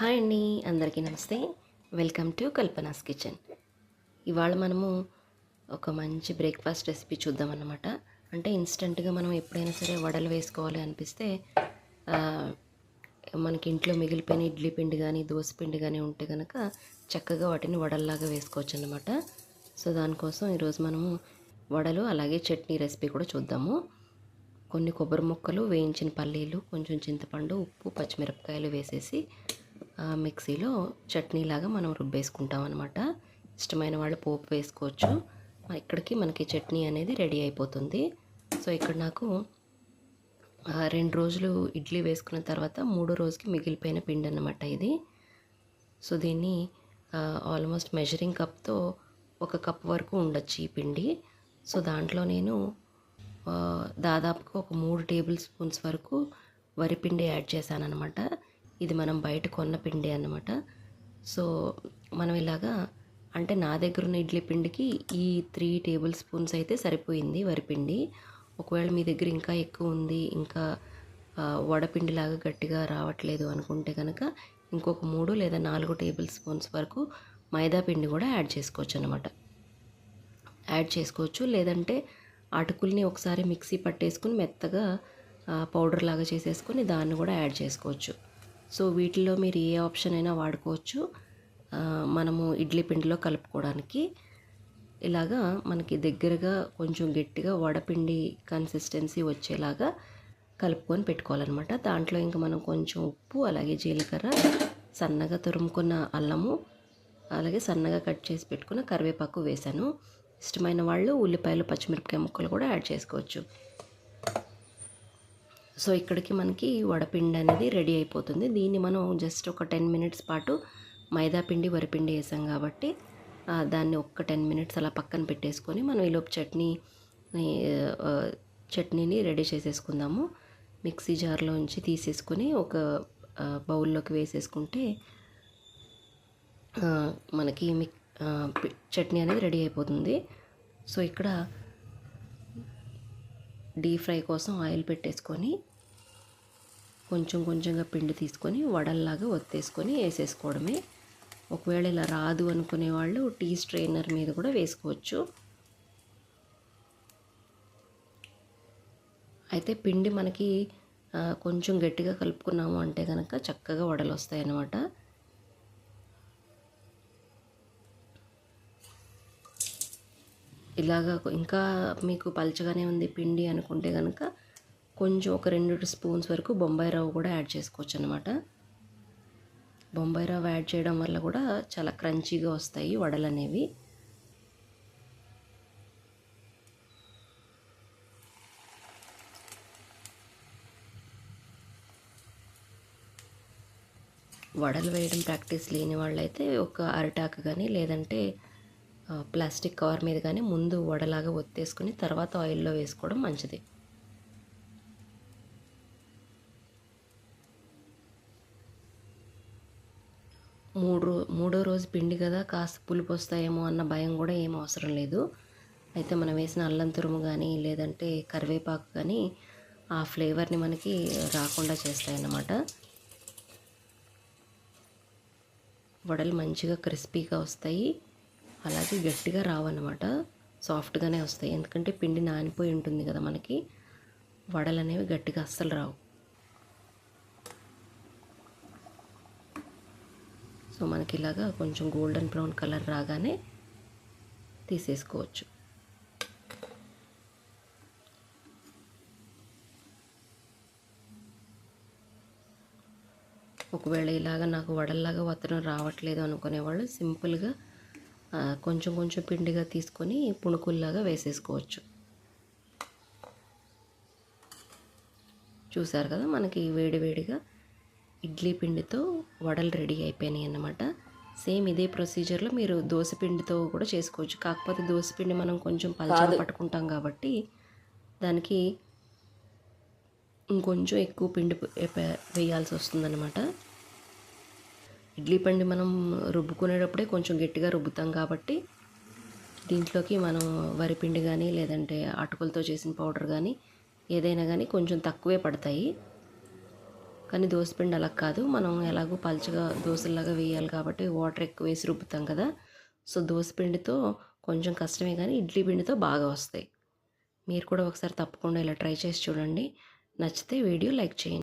Hi అండి అందరికీ నమస్తే. వెల్కమ్ టు కల్పనాస్ కిచెన్ ఇవాళ మనము ఒక మంచి బ్రేక్ఫాస్ట్ రెసిపీ చూద్దామన్నమాట. అంటే ఇన్స్టెంట్గా మనం ఎప్పుడైనా సరే వడలు వేసుకోవాలి అనిపిస్తే మనకి ఇంట్లో మిగిలిపోయిన ఇడ్లీ పిండి కానీ దోశ పిండి కానీ ఉంటే కనుక చక్కగా వాటిని వడల్లాగా వేసుకోవచ్చు అనమాట సో దానికోసం ఈరోజు మనము వడలు అలాగే చట్నీ రెసిపీ కూడా చూద్దాము. కొన్ని కొబ్బరి ముక్కలు వేయించిన పల్లీలు కొంచెం చింతపండు ఉప్పు పచ్చిమిరపకాయలు వేసేసి మిక్సీలో చట్నీలాగా మనం రుబ్బేసుకుంటాం అనమాట ఇష్టమైన వాళ్ళు పోపు వేసుకోవచ్చు. ఇక్కడికి మనకి చట్నీ అనేది రెడీ అయిపోతుంది. సో ఇక్కడ నాకు రెండు రోజులు ఇడ్లీ వేసుకున్న తర్వాత మూడో రోజుకి మిగిలిపోయిన పిండి అన్నమాట ఇది. సో దీన్ని ఆల్మోస్ట్ మెజరింగ్ కప్తో ఒక కప్ వరకు ఉండొచ్చు ఈ పిండి. సో దాంట్లో నేను దాదాపుగా ఒక మూడు టేబుల్ స్పూన్స్ వరకు వరిపిండి యాడ్ చేశాను అనమాట ఇది మనం బయట కొన్న పిండి అన్నమాట. సో మనం ఇలాగా అంటే నా దగ్గర ఉన్న ఇడ్లీ పిండికి ఈ త్రీ టేబుల్ స్పూన్స్ అయితే సరిపోయింది వరిపిండి ఒకవేళ మీ దగ్గర ఇంకా ఎక్కువ ఉంది ఇంకా వడపిండిలాగా గట్టిగా రావట్లేదు అనుకుంటే కనుక ఇంకొక మూడు లేదా నాలుగు టేబుల్ స్పూన్స్ వరకు మైదా పిండి కూడా యాడ్ చేసుకోవచ్చు అనమాట యాడ్ చేసుకోవచ్చు. లేదంటే అటుకుల్ని ఒకసారి మిక్సీ పట్టేసుకుని మెత్తగా పౌడర్ లాగా చేసేసుకొని దాన్ని కూడా యాడ్ చేసుకోవచ్చు. సో వీటిలో మీరు ఏ ఆప్షన్ అయినా వాడుకోవచ్చు. మనము ఇడ్లీ పిండిలో కలుపుకోవడానికి. ఇలాగా మనకి దగ్గరగా కొంచెం గట్టిగా వడపిండి కన్సిస్టెన్సీ వచ్చేలాగా కలుపుకొని పెట్టుకోవాలన్నమాట. దాంట్లో ఇంకా మనం కొంచెం ఉప్పు అలాగే జీలకర్ర సన్నగా తురుముకున్న అల్లము అలాగే సన్నగా కట్ చేసి పెట్టుకున్న కరివేపాకు వేశాను. ఇష్టమైన వాళ్ళు ఉల్లిపాయలు పచ్చిమిరపకాయ ముక్కలు కూడా యాడ్ చేసుకోవచ్చు. సో ఇక్కడికి మనకి వడపిండి అనేది రెడీ అయిపోతుంది. దీన్ని మనం జస్ట్ ఒక టెన్ మినిట్స్ పాటు మైదాపిండి వరిపిండి వేసాం కాబట్టి దాన్ని ఒక్క టెన్ మినిట్స్ అలా పక్కన పెట్టేసుకొని మనం ఈలోపు చట్నీ చట్నీని రెడీ చేసేసుకుందాము. మిక్సీ జార్లో ఉంచి తీసేసుకొని ఒక బౌల్లోకి వేసేసుకుంటే మనకి మిక్ చట్నీ అనేది రెడీ అయిపోతుంది. సో ఇక్కడ డీప్ ఫ్రై కోసం ఆయిల్ పెట్టేసుకొని కొంచెం కొంచెంగా పిండి తీసుకొని వడల్లాగా ఒత్తేసుకొని వేసేసుకోవడమే. ఒకవేళ ఇలా రాదు అనుకునే వాళ్ళు టీ స్ట్రైనర్ మీద కూడా వేసుకోవచ్చు. అయితే పిండి మనకి కొంచెం గట్టిగా కలుపుకున్నాము అంటే కనుక చక్కగా వడలు వస్తాయి అన్నమాట ఇలాగా ఇంకా మీకు పలచగానే ఉంది పిండి అనుకుంటే కనుక కొంచెం ఒక రెండు స్పూన్స్ వరకు బొంబాయి రవ్వ కూడా యాడ్ చేసుకోవచ్చు అనమాట బొంబాయి రవ్వ యాడ్ చేయడం వల్ల కూడా చాలా క్రంచీగా వస్తాయి వడలు అనేవి వడలు వేయడం ప్రాక్టీస్ లేని వాళ్ళైతే ఒక అరిటాకు కానీ లేదంటే ప్లాస్టిక్ కవర్ మీద కానీ ముందు వడలాగా ఒత్తేసుకుని తర్వాత ఆయిల్లో వేసుకోవడం మంచిది. మూడు రో మూడో రోజు పిండి కదా కాస్త పులుపు వస్తాయేమో అన్న భయం కూడా ఏం అవసరం లేదు. అయితే మనం వేసిన అల్లం తురుము కానీ లేదంటే కరివేపాకు కానీ ఆ ఫ్లేవర్ని మనకి రాకుండా చేస్తాయన్నమాట. వడలు మంచిగా క్రిస్పీగా వస్తాయి. అలాగే గట్టిగా రావన్నమాట. సాఫ్ట్గానే వస్తాయి. ఎందుకంటే పిండి నానిపోయి ఉంటుంది కదా మనకి. వడలు అనేవి గట్టిగా అస్సలు రావు. సో మనకి ఇలాగా కొంచెం గోల్డెన్ బ్రౌన్ కలర్ రాగానే తీసేసుకోవచ్చు. ఒకవేళ ఇలాగ నాకు వడల్లాగా వత్తడం రావట్లేదు అనుకునే వాళ్ళు సింపుల్గా కొంచెం కొంచెం పిండిగా తీసుకొని పుణుకుల్లాగా వేసేసుకోవచ్చు. చూసారు కదా మనకి వేడివేడిగా ఇడ్లీ పిండితో వడలు రెడీ అయిపోయినాయి అన్నమాట. సేమ్ ఇదే ప్రొసీజర్లో మీరు దోశ పిండితో కూడా చేసుకోవచ్చు. కాకపోతే దోశ పిండి మనం కొంచెం పల్చగా పట్టుకుంటాం కాబట్టి దానికి ఇంకొంచెం ఎక్కువ పిండి వేయాల్సి వస్తుందన్నమాట. ఇడ్లీ పిండి మనం రుబ్బుకునేటప్పుడే కొంచెం గట్టిగా రుబ్బుతాం కాబట్టి దీంట్లోకి మనం వరిపిండి కానీ లేదంటే అటుకులతో చేసిన పౌడర్ కానీ ఏదైనా కానీ కొంచెం తక్కువే పడతాయి. కానీ దోసపిండి అలా కాదు. మనం ఎలాగో పలుచగా దోశలాగా వేయాలి కాబట్టి వాటర్ ఎక్కువ వేసి రుబ్బుతాం కదా. సో దోసపిండితో కొంచెం కష్టమే కానీ ఇడ్లీ పిండితో బాగా వస్తాయి. మీరు కూడా ఒకసారి తప్పకుండా ఇలా ట్రై చేసి చూడండి. నచ్చితే వీడియో లైక్ చేయండి.